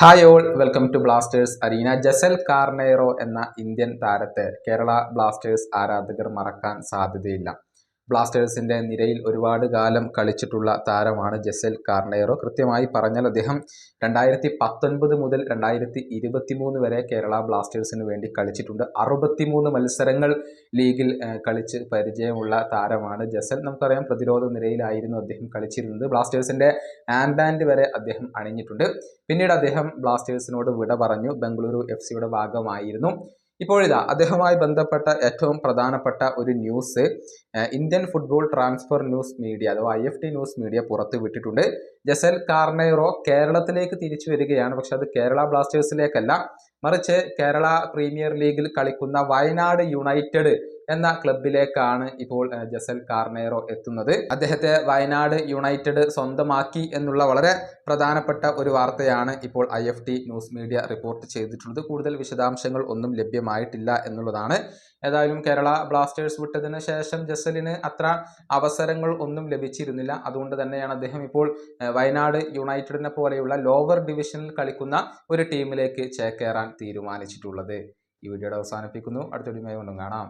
Hi all welcome to Blasters arena Jessel Carneiro എന്ന Indian താരത്തെ Kerala Blasters ആരാധകർ മറക്കാൻ സാധ്യതയില്ല. ബ്ലാസ്റ്റേഴ്സിന്റെ നിരയിൽ ഒരുപാട് കാലം കളിച്ചിട്ടുള്ള താരമാണ് ജസൽ കാർണേറോ കൃത്യമായി പറഞ്ഞാൽ അദ്ദേഹം രണ്ടായിരത്തി പത്തൊൻപത് മുതൽ രണ്ടായിരത്തി ഇരുപത്തി മൂന്ന് വരെ കേരള ബ്ലാസ്റ്റേഴ്സിന് വേണ്ടി കളിച്ചിട്ടുണ്ട്. അറുപത്തിമൂന്ന് മത്സരങ്ങൾ ലീഗിൽ കളിച്ച് പരിചയമുള്ള താരമാണ് ജെസൽ. നമുക്കറിയാം പ്രതിരോധ നിരയിലായിരുന്നു അദ്ദേഹം കളിച്ചിരുന്നത്. ബ്ലാസ്റ്റേഴ്സിന്റെ ആംബാൻഡ് വരെ അദ്ദേഹം അണിഞ്ഞിട്ടുണ്ട്. പിന്നീട് അദ്ദേഹം ബ്ലാസ്റ്റേഴ്സിനോട് വിട പറഞ്ഞു. ബംഗളൂരു എഫ് സിയുടെ ഭാഗമായിരുന്നു. ഇപ്പോഴിതാ അദ്ദേഹവുമായി ബന്ധപ്പെട്ട ഏറ്റവും പ്രധാനപ്പെട്ട ഒരു news Indian football transfer news media അഥവാ I F T news media പുറത്തുവിട്ടിട്ടുണ്ട് Jessel Carneiro കേരളത്തിലേക്ക് തിരിച്ചു വരികയാണ്. പക്ഷെ അത് കേരള ബ്ലാസ്റ്റേഴ്സിലേക്കല്ല. മറിച്ച് കേരള പ്രീമിയർ ലീഗിൽ കളിക്കുന്ന വയനാട് യുണൈറ്റഡ് എന്ന ക്ലബിലേക്കാണ് ഇപ്പോൾ ജസൽ കാർണേറോ എത്തുന്നത്. അദ്ദേഹത്തെ വയനാട് യുണൈറ്റഡ് സ്വന്തമാക്കി എന്നുള്ള വളരെ പ്രധാനപ്പെട്ട ഒരു വാർത്തയാണ് ഇപ്പോൾ ഐ ന്യൂസ് മീഡിയ റിപ്പോർട്ട് ചെയ്തിട്ടുള്ളത്. കൂടുതൽ വിശദാംശങ്ങൾ ഒന്നും ലഭ്യമായിട്ടില്ല എന്നുള്ളതാണ്. ഏതായാലും കേരള ബ്ലാസ്റ്റേഴ്സ് വിട്ടതിന് ശേഷം ജസലിന് അത്ര അവസരങ്ങൾ ഒന്നും ലഭിച്ചിരുന്നില്ല. അതുകൊണ്ട് തന്നെയാണ് അദ്ദേഹം ഇപ്പോൾ വയനാട് യുണൈറ്റഡിനെ പോലെയുള്ള ലോവർ ഡിവിഷനിൽ കളിക്കുന്ന ഒരു ടീമിലേക്ക് ചേക്കേറാൻ തീരുമാനിച്ചിട്ടുള്ളത്. ഈ വീഡിയോയുടെ അവസാനിപ്പിക്കുന്നു. അടുത്ത വീഡിയോയുമായി കൊണ്ടും കാണാം.